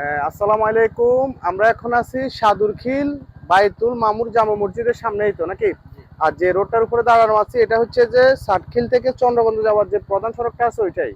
আসসালামু আলাইকুম। আমরা এখন আছি সাদুরখিল বাইতুল মামুর জামা মসজিদের সামনেই তো নাকি? আর যে রোডটার উপরে দাঁড়ানো আছে এটা হচ্ছে যে সাতখিল থেকে চন্দ্রগঞ্জ যাওয়ার যে প্রধান সড়কটা আছে ওইটাই।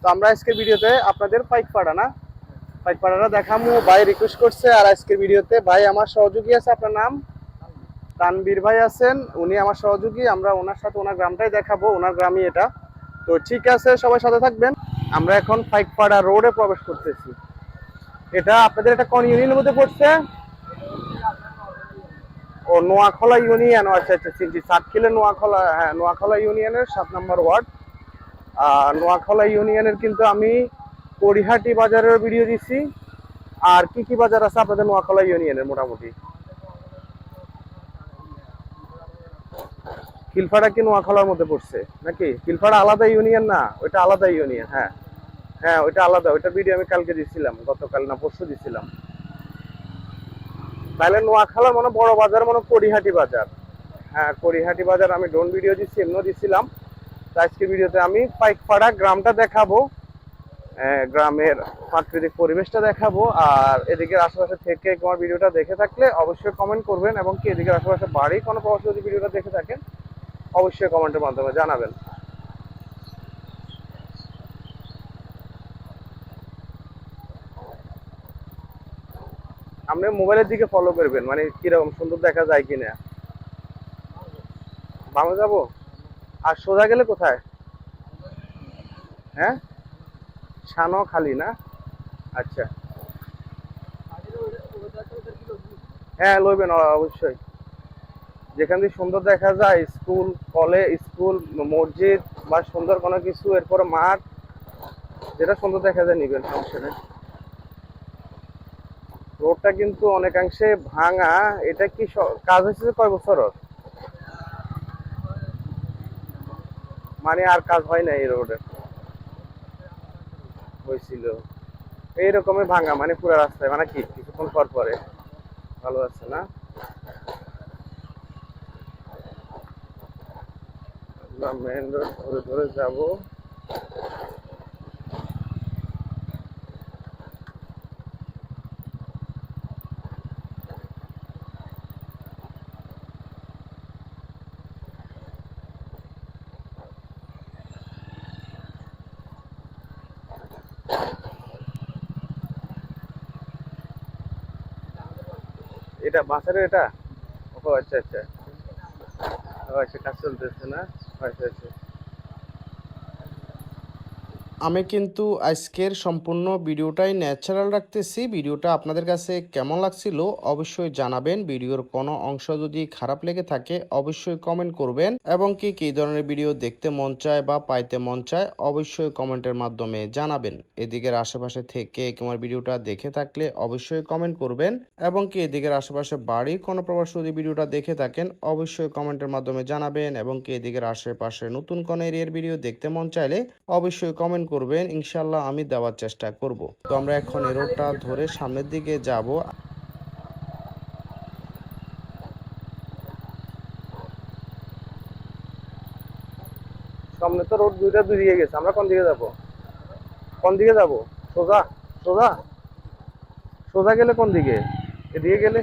তো আমরা আজকের ভিডিওতে আপনাদের পাইকপাড়া না? পাইকপাড়াটা দেখামু ভাই রিকোয়েস্ট করছে আর আজকের ভিডিওতে ভাই আমার সহযোগী আছে আপনার নাম? তানবীর ভাই আছেন উনি আমার সহযোগী আমরা ওনার সাথে ওনার গ্রামটাই দেখাবো ওনার গ্রামই এটা। তো ঠিক আছে সবাই সাথে থাকবেন। আমরা এখন পাইকপাড়া রোডে প্রবেশ করতেছি। এটা আপনাদের এটা কোন ইউনিয়নের মধ্যে পড়ছে? ও, নোয়াখলা ইউনিয়ন আচ্ছা আচ্ছা চিনছি সাতক্ষীলে নোয়াখলা হ্যাঁ নোয়াখলা ইউনিয়নের সাত নম্বর ওয়ার্ড। আর নোয়াখলা ইউনিয়নের কিন্তু আমি কড়িহাটি বাজারের ভিডিও দিছি আর কি কি বাজার আছে আপনাদের নোয়াখলা ইউনিয়নের মোটামুটি? কিলফাড়া কি নোয়াখলার মধ্যে পড়ছে? নাকি? কিলফাড়া আলাদা ইউনিয়ন না, ওইটা আলাদা ইউনিয়ন হ্যাঁ। হ্যাঁ ওইটা আলাদা, ওইটা ভিডিও আমি কালকে দিছিলাম, গতকাল না পরশু দিছিলাম। তাহলে নোয়াখালা মনে বড় বাজার, মনে কড়িহাটি বাজার। হ্যাঁ কড়িহাটি বাজার আমি ড্রোন ভিডিও দিচ্ছি এমনিও দিছিলাম। আজকে ভিডিওতে আমি পাইকপাড়া গ্রামটা দেখাবো গ্রামের প্রাকৃতিক পরিবেশটা দেখাবো, আর এদিকের আশেপাশে থেকে তোমার ভিডিওটা দেখে থাকলে অবশ্যই কমেন্ট করবেন, এবং কি এদিকের আশেপাশে বাড়ি কোনো প্রবাসী যদি ভিডিওটা দেখে থাকেন, অবশ্যই কমেন্টের মাধ্যমে জানাবেন। আপনি মোবাইলের দিকে ফলো করবেন মানে কীরকম, সুন্দর দেখা যায় কিনা? বামে যাব? আর সোজা গেলে কোথায়? হ্যাঁ? সানো খালি না? আচ্ছা। হ্যাঁ লইবেন অবশ্যই। যেখান দিয়ে সুন্দর দেখা যায়, স্কুল, কলেজ, স্কুল, মসজিদ বা সুন্দর কোনো কিছু, এরপরে মাঠ, যেটা সুন্দর দেখা যায়, নিবেন, সমস্যা নেই। রোডটা কিন্তু অনেকাংশে ভাঙা। এটা কি কাজ হয়েছে কয় বছর মানে আর কাজ হয় না এই রোডে। হয়েছিল। এইরকমই ভাঙা মানে পুরো রাস্তায় মানে কি? কিছুক্ষণ পর পরে। ভালো আছে না? মেন রোড ধরে ধরে যাব। এটা বাঁশের এটা? ও আচ্ছা আচ্ছা। ও আচ্ছা কাজ চলতেছে না? আচ্ছা আচ্ছা। আমি কিন্তু আজকের সম্পূর্ণ ভিডিওটাই ন্যাচারাল রাখতেছি। ভিডিওটা আপনাদের কাছে কেমন লাগছিল অবশ্যই জানাবেন। ভিডিওর কোনো অংশ যদি খারাপ লেগে থাকে অবশ্যই কমেন্ট করবেন। এবং কি, কী ধরনের ভিডিও দেখতে মন চায় বা পাইতে মন চায় অবশ্যই কমেন্টের মাধ্যমে জানাবেন। এদিকের আশেপাশে থেকে তোমার ভিডিওটা দেখে থাকলে অবশ্যই কমেন্ট করবেন। এবং কি, এদিকের আশেপাশে বাড়ি কোনো প্রবাস যদি ভিডিওটা দেখে থাকেন অবশ্যই কমেন্টের মাধ্যমে জানাবেন। এবং কি, এদিকের আশেপাশে নতুন কোনো এরিয়ার ভিডিও দেখতে মন চাইলে অবশ্যই কমেন্ট করবেন ইনশাল্লাহ আমি দেওয়ার চেষ্টা করব। তো আমরা এখন এই রোডটা ধরে সামনের দিকে যাব। সামনে তো রোড দুইটা দুই গেছে, আমরা কোন দিকে যাব? কোন দিকে যাব? সোজা সোজা? সোজা গেলে কোন দিকে? এদিকে গেলে?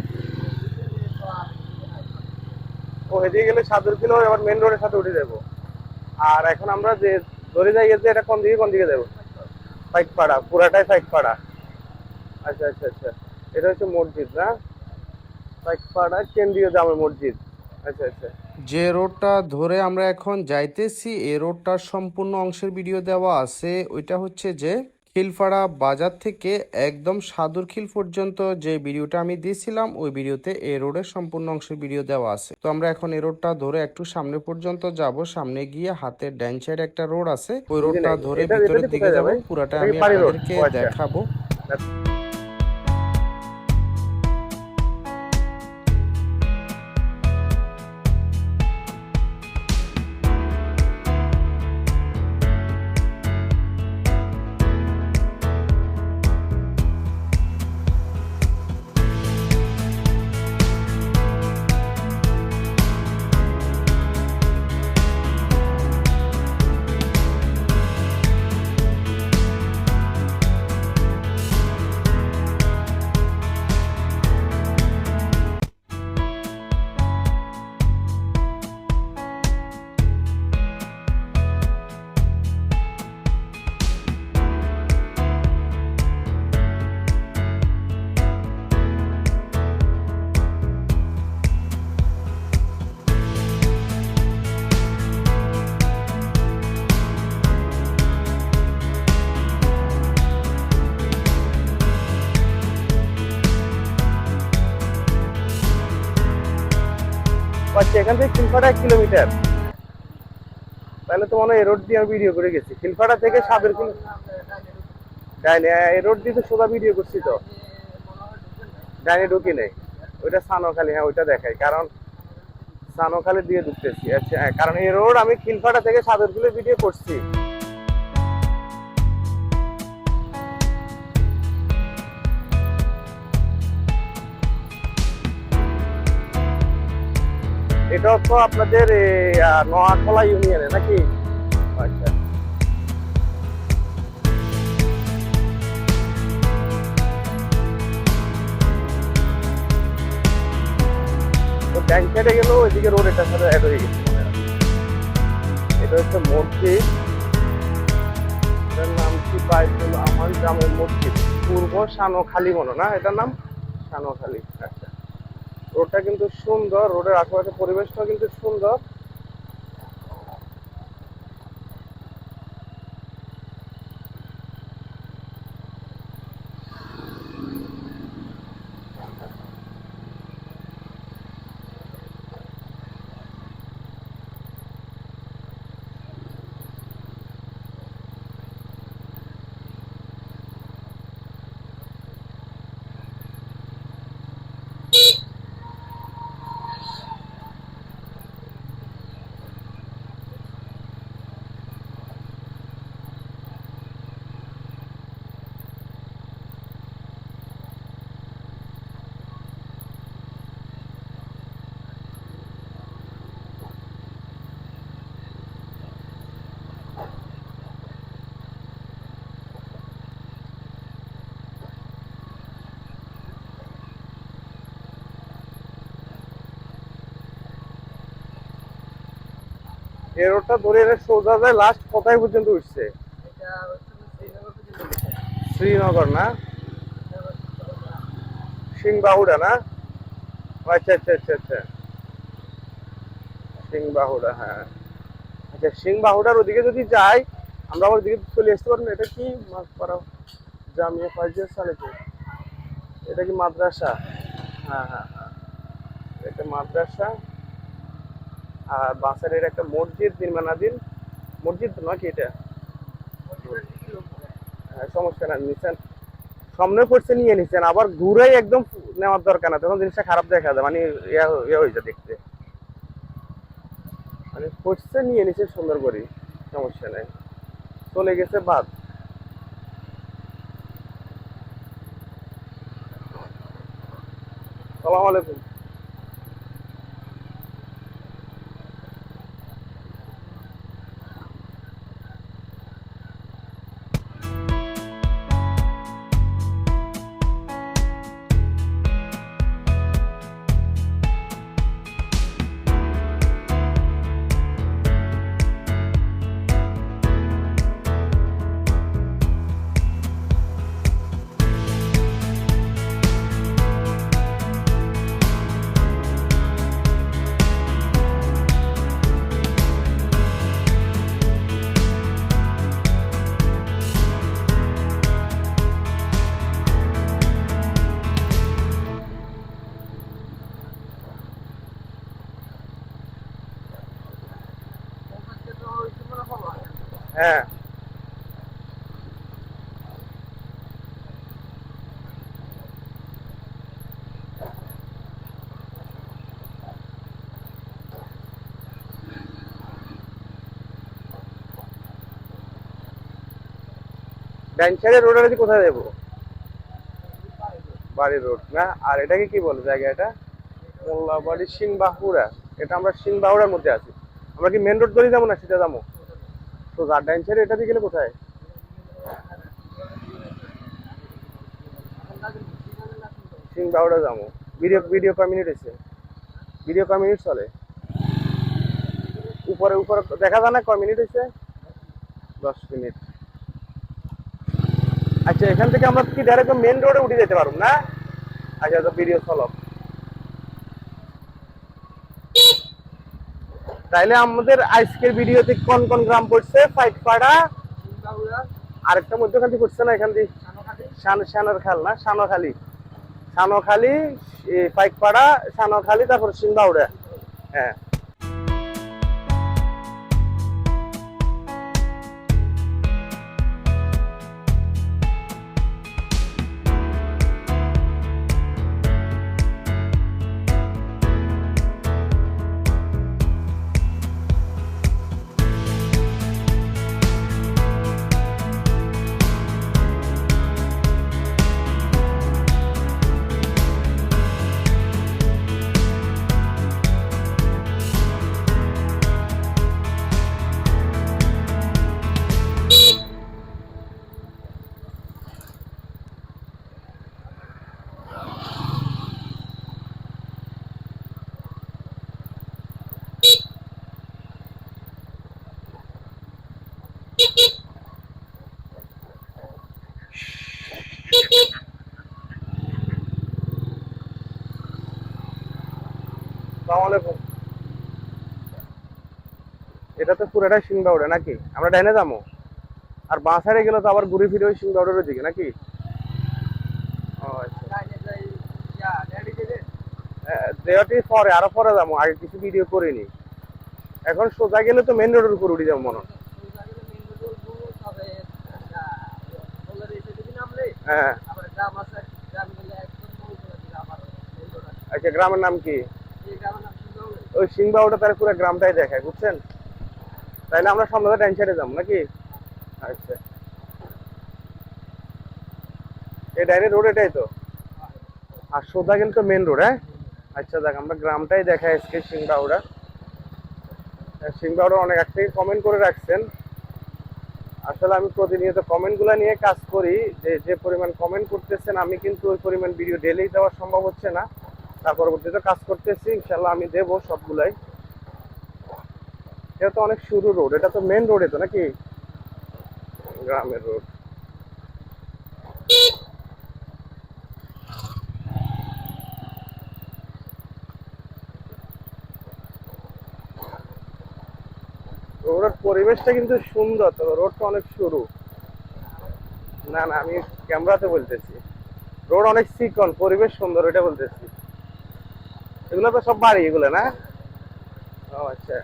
ও, এদিকে গেলে সাদুর কিলো এবার মেন রোডের সাথে উঠে যাব। আর এখন আমরা যে ধরে যাই যে এটা কোন দিকে কোন দিকে যাব? পাইকপাড়া পুরাটাই পাইকপাড়া আচ্ছা আচ্ছা আচ্ছা। এটা হচ্ছে মসজিদ, না? পাইকপাড়া কেন্দ্রীয় জামে মসজিদ। আচ্ছা আচ্ছা। যে রোডটা ধরে আমরা এখন যাইতেছি, এ রোডটার সম্পূর্ণ অংশের ভিডিও দেওয়া আছে। ওইটা হচ্ছে যে খিলপাড়া বাজার থেকে একদম সাদুর খিল পর্যন্ত যে ভিডিওটা আমি দিয়েছিলাম ওই ভিডিওতে এই রোডের সম্পূর্ণ অংশের ভিডিও দেওয়া আছে। তো আমরা এখন এই রোডটা ধরে একটু সামনে পর্যন্ত যাব। সামনে গিয়ে হাতের ড্যান সাইড একটা রোড আছে। ওই রোডটা ধরে ভিতরের দিকে যাব। পুরাটা আমি আপনাদেরকে দেখাবো। এখান থেকে খিলফাটা এক কিলোমিটার। তাহলে তো মনে হয় রোড দিয়ে আমি ভিডিও করে গেছি। খিলফাটা থেকে সাবের কিলো ডাইনে এই রোড দিয়ে তো সোজা ভিডিও করছি তো। ডাইনে ঢুকি নেই। ওইটা সানোখালি হ্যাঁ ওইটা দেখাই। কারণ সানোখালি দিয়ে ঢুকতেছি। আচ্ছা হ্যাঁ, কারণ এই রোড আমি খিলফাটা থেকে সাদরগুলো ভিডিও করছি। এটা তো আপনাদের নোয়াখলা ইউনিয়নে নাকি? আচ্ছা। রোড এটার সাথে অ্যাড হয়ে গেছে। এটা হচ্ছে মসজিদ। এটার নাম কি বাইতুল আমার জামে মসজিদ। পূর্ব সানোখালি মনে না? এটার নাম সানোখালি আচ্ছা রোডটা কিন্তু সুন্দর রোডের আশেপাশে পরিবেশটাও কিন্তু সুন্দর। এই রোডটা ধরে এনে সোজা যায় লাস্ট কোথায় পর্যন্ত উঠছে? শ্রীনগর না? সিংবাহুড়া না? আচ্ছা আচ্ছা আচ্ছা আচ্ছা। সিংবাহুড়া হ্যাঁ। আচ্ছা সিংবাহুড়ার ওদিকে যদি যাই আমরা আমার দিকে চলে আসতে পারব। এটা কি মাছপাড়া জামিয়া ফাইজিয়া সালেপুর এটা কি মাদ্রাসা? হ্যাঁ হ্যাঁ হ্যাঁ। এটা মাদ্রাসা। আর বাসারের একটা মসজিদ নির্মাণাধীন মসজিদ তো নাকি এটা? হ্যাঁ, সমস্যা না নিচ্ছেন সামনে পড়ছে নিয়ে নিচ্ছেন আবার ঘুরেই একদম নেওয়ার দরকার না। তখন জিনিসটা খারাপ দেখা যায় মানে ইয়া হয়ে যায় দেখতে। মানে পড়ছে নিয়ে নিচ্ছে সুন্দর করে। সমস্যা নাই। চলে গেছে বাদ। সালাম আলাইকুম। হ্যাঁ। ডাইন সাইডের রোড আছে কোথায় যাব? বাড়ি রোড না? আর এটাকে কি বলে জায়গা এটা মোল্লাবাড়ি সিংবাহুড়া। এটা আমরা সিংবাহুড়ার মধ্যে আছি। আমরা কি মেন রোড ধরে যাব না সেটা যাব? তো আর ডাইন সাইডে এটা দিয়ে গেলে কোথায়? সিংবাহুড়া যাব। ভিডিও ভিডিও কয় মিনিট হয়েছে? ভিডিও কয় মিনিট চলে? উপরে উপরে দেখা যায় না কয় মিনিট হয়েছে? দশ মিনিট। আচ্ছা এখান থেকে আমরা কি ডাইরেক্ট মেন রোডে উঠে যেতে পারব না? আচ্ছা তো ভিডিও চলো। তাইলে আমাদের আজকের ভিডিওতে কোন কোন গ্রাম পড়ছে? পাইকপাড়া, আরেকটা মধ্যখান থেকে পড়ছে না এখান শান শানের খাল না সানোখালি সানোখালি ফাইকপাড়া সানোখালি তারপর সিংবাউড়া। হ্যাঁ। আসসালামু এটা তো পুরোটাই সিংবাউড়ে নাকি? আমরা ডাইনে যাব। আর বাঁ সাইডে গেলে তো আবার ঘুরে ফিরে ওই সিংবাউড়ের দিকে নাকি? আচ্ছা। পরে, আরও পরে যাব। আগে কিছু ভিডিও করিনি। এখন সোজা গেলে তো মেন রোডের উপর উঠে যাব মনে। হ্যাঁ। আচ্ছা গ্রামের নাম কি? ওই সিংবাউটা তার পুরো গ্রামটাই দেখায়, বুঝছেন? তাইলে আমরা সন্ধ্যাতে ডাইন সাইডে যাব নাকি? আচ্ছা। এই ডাইনে রোড এটাই তো। আর সোদা গেলে তো মেন রোড হ্যাঁ? আচ্ছা দেখ, আমরা গ্রামটাই দেখাই আজকে সিংবাউড়া সিংবাউড়া অনেক আগ থেকে কমেন্ট করে রাখছেন। আসলে আমি প্রতিনিয়ত কমেন্টগুলো নিয়ে কাজ করি। যে যে পরিমাণ কমেন্ট করতেছেন, আমি কিন্তু ওই পরিমাণ ভিডিও ডেলি দেওয়া সম্ভব হচ্ছে না। তার পরবর্তীতে কাজ করতেছি ইনশাল্লাহ আমি দেবো সবগুলাই। এটা তো অনেক সরু রোড, এটা তো মেন রোডে তো নাকি? গ্রামের রোড রোডের পরিবেশটা কিন্তু সুন্দর, তবে রোডটা অনেক সরু না না, আমি ক্যামেরাতে বলতেছি। রোড অনেক চিকন, পরিবেশ সুন্দর, এটা বলতেছি। এগুলো তো সব বাড়ি, এগুলো না? ও আচ্ছা।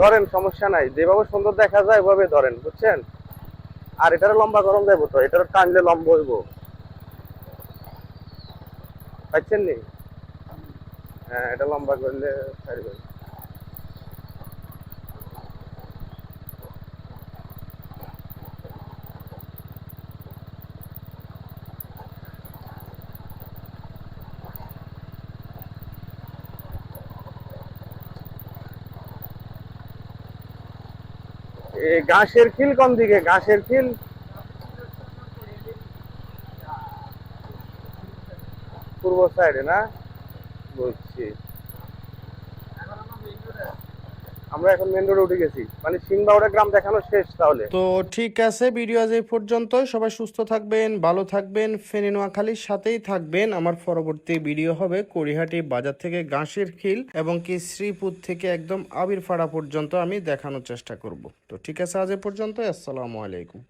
ধরেন, সমস্যা নাই। যেভাবে সুন্দর দেখা যায় ওইভাবে ধরেন, বুঝছেন? আর এটার লম্বা গরম যাব তো এটার টানলে লম্বা হইব। পাচ্ছেন নি? হ্যাঁ এটা লম্বা করলে ছাড়বে এ ঘাসের খিল কোন দিকে? ঘাসের খিল? পূর্ব সাইডে না? বুঝছি। আমরা এখন মেন রোডে উঠে গেছি। মানে সিংবাউড়া গ্রাম দেখানো শেষ তাহলে। তো ঠিক আছে ভিডিও আজ এই পর্যন্ত সবাই সুস্থ থাকবেন, ভালো থাকবেন। ফেনী নোয়াখালীর সাথেই থাকবেন। আমার পরবর্তী ভিডিও হবে কড়িহাটি বাজার থেকে গাঁসের খিল এবং কি শ্রীপুর থেকে একদম আবিরপাড়া পর্যন্ত আমি দেখানোর চেষ্টা করব। তো ঠিক আছে, আজ এ পর্যন্ত আসসালামু আলাইকুম।